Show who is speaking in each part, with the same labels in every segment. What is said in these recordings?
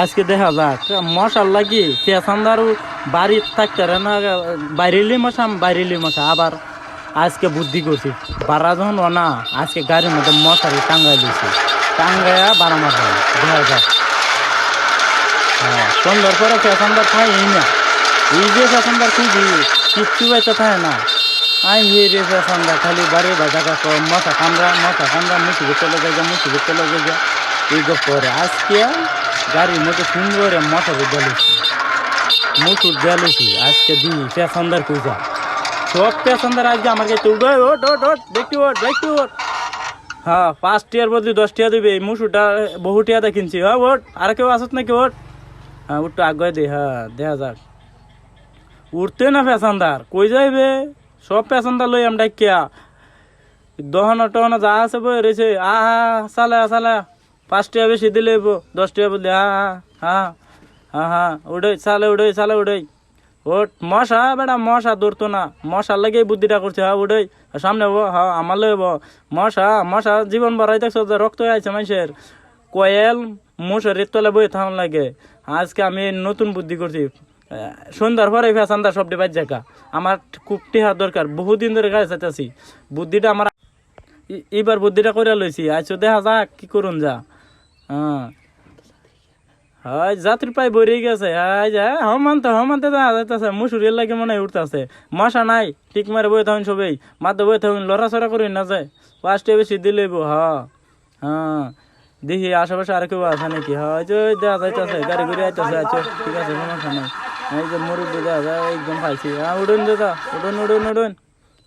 Speaker 1: আজকে দেখা যাক। মশার লাগি পেছান্দার বাড়ি থাকতে না, বাইরেলি মশা বাইরেলি মশা, আবার আজকে বুদ্ধি করছি। বারা যখন না, আজকে গাড়ির মধ্যে মশারি টাঙ্গাই দিয়েছি। টাঙ্গাইয়া বারো হয় দেখা যাক। হ্যাঁ সন্ধ্যার পরে পেছান্দার খাই না। এই যে পেছান্দার খুঁজি, কিচ্ছু বাইতে থাকে না। আই হে রে পেছান্দা খালি বাড়ি বাজাকা মশা কামড়া মশা কামড়া মুখি ভিতরে লগে যা মুখি ভিতরে লগে যা। এই গো পরে আজকে গাড়ির মধ্যে সুন্দর মশারি জ্বালিয়েছি মুসুর জ্বালিয়েছি আজকে দি পেছান্দার পূজা সব পেছান্দার আজকে আমার কাছে উঠো ওট ওট ওট দেখতে ওট দেখতে ওট হ্যাঁ পাঁচ টিয়ার বদলে দশ টিয়া দিবে, এই মুসুরটা বহু টিয়াতে কিনছি। হ্যাঁ ওট আর কেউ আসত নাকি ওট হ্যাঁ উঠটো আগে দে হ্যাঁ দেখা যাক। উঠতে না পেছান্দার কই যাইবে? সব পেছান্দার লই আমরা কিয়া দহনা টহনা যা আছে বই রয়েছে আ হা চালা চালা পাঁচ টাকা বেশি দিলে দশ টাকা বদলে হা হা হা হা উড়াই চালে উড়াই চালে উড়াই। ওট, মশা, বেটা, মশা ধরতো না। মশার লাগে বুদ্ধিটা করছে হ্যাঁ উড়াই সামনে বো হ্যাঁ আমার লই বো। মশা মশা জীবন ভরাই দেখছ রক্ত আছে মানুষের। কয়েল মশারির তলে বই থাম লাগে। আজকে আমি নতুন বুদ্ধি করছি। সন্ধ্যার পরে ফ্যাশনদার সবটি বাজ জায়গা আমার খুব টিহা দরকার, বহুদিন ধরে গাড়ি চাইতেছি। বুদ্ধিটা আমার এবার বুদ্ধিটা করে লইছি। আইসো দেখা যাক, কি করুন যা। হ্যাঁ। হয়, যাত্রী প্রায় বইরে গেছে। হাই যা হমানতে হমানতে দেখা যাইতেছে মুসুরির লাগে মনে হয় উঠতেছে। মশা নাই, ঠিক মারে বই থাকুন সবাই। মাত্র বই থাকুন, লড়াচড়া করি না যায় পাঁচটা বেশি দিলে বো হ্যাঁ। হ্যাঁ। দেখি আশেপাশে আর কেউ আছে নাকি? হ্যাঁ ওই যে ওই যাইতেছে, গাড়ি ঘুরে আইতেছে আচ্ছা ঠিক আছে সমস্যা নাই। এই যে, মুরব্বী দেখা যায় একদম পাইছি। হ্যাঁ উড়ুন দাদা উড়ুন উড়ুন উড়ুন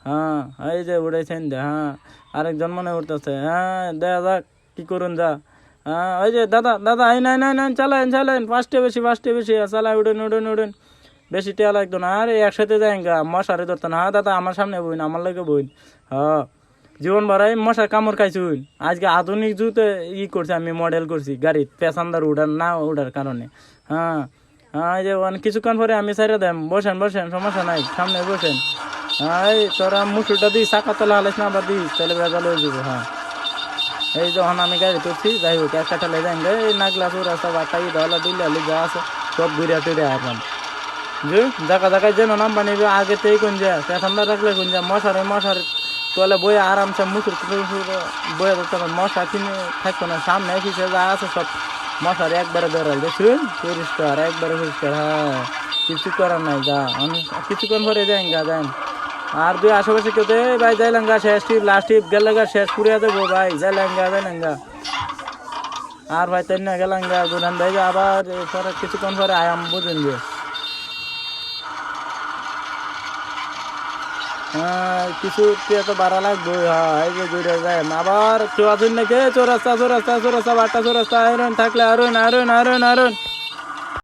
Speaker 1: হ্যাঁ এই যে উড়াইছেন দে হ্যাঁ। আরেকজন মনে উঠতেছে হ্যাঁ দেখা যাক, কি করুন যা। হ্যাঁ ওই যে দাদা দাদা, এই নাই নাই নাই চালাইন চালাইন পাঁচটা বেশি পাঁচটা বেশি চালাই উড়ুন উড়ুন উড়ুন। বেশি টেয়া লাগতো না, আরে একসাথে যাই মশারে ধরতো না। হ্যাঁ দাদা, আমার সামনে বইন, আমার লাগে বইন। হ্যাঁ জীবন ভরাই মশার কামড় খাইছুন আজকে আধুনিক যুগে ই করছি, আমি মডেল করছি, গাড়ির প্যাসান্দার উড়ার, না উঠার কারণে। হ্যাঁ হ্যাঁ যে কিছুক্ষণ পরে আমি সাইরে দেন বসেন বসেন, সমস্যা নাই, সামনে বসেন। হ্যাঁ তোরা মুসুরটা দিই চাকা তলা হালাইস না, আবার দিস, তাহলে বেজাল হয়ে যাব হ্যাঁ। এই যখন আমি গাড়ি তুলছি যাই হোক একটা ঠেলে যাই এই নাগলা চোর আছে বাটা ই ধলা দুইলা যা আছে, সব ঘুরিয়া টুরিয়া আসলাম যে জায়গা জায়গায় যেন নাম্বার নিবে আগে তেই কোন যা ঠান্ডা রাখলে কোন যা মশারে মশার তোলে বই আরামসে মুসুর বয়ে ধরতে মশা কিনে থাকতো না, সামনে পিছিয়ে যা আছে সব মশার একবারে বেড়াল দেখুন পরিষ্কার, একবারে পরিষ্কার হ্যাঁ কিছু করার নাই, যা, আমি কিছুক্ষণ পরে যাই গা যাই আর দুই আশেপাশে কেউ তো ভাই যাইলাম গা শেষ টিপ লাস্ট টিপ গেলে শেষ পুরিয়া দেবো ভাই যাইলাম গা যাইলাম গা আর ভাই তাই না গেলাম গা গুনান ভাই আবার পরে কিছুক্ষণ পরে আয়াম বুঝুন গিয়ে হ্যাঁ কিছু তো বাড়া লাগবে হ্যাঁ এই যে ঘুরে যায়। আবার কেউ আছেন নাকি? চোরাস্তা চোরাস্তা চোরাস্তা, বারটা চোরাস্তা, আয়রন থাকলে আরুন আরুন আরুন আরুন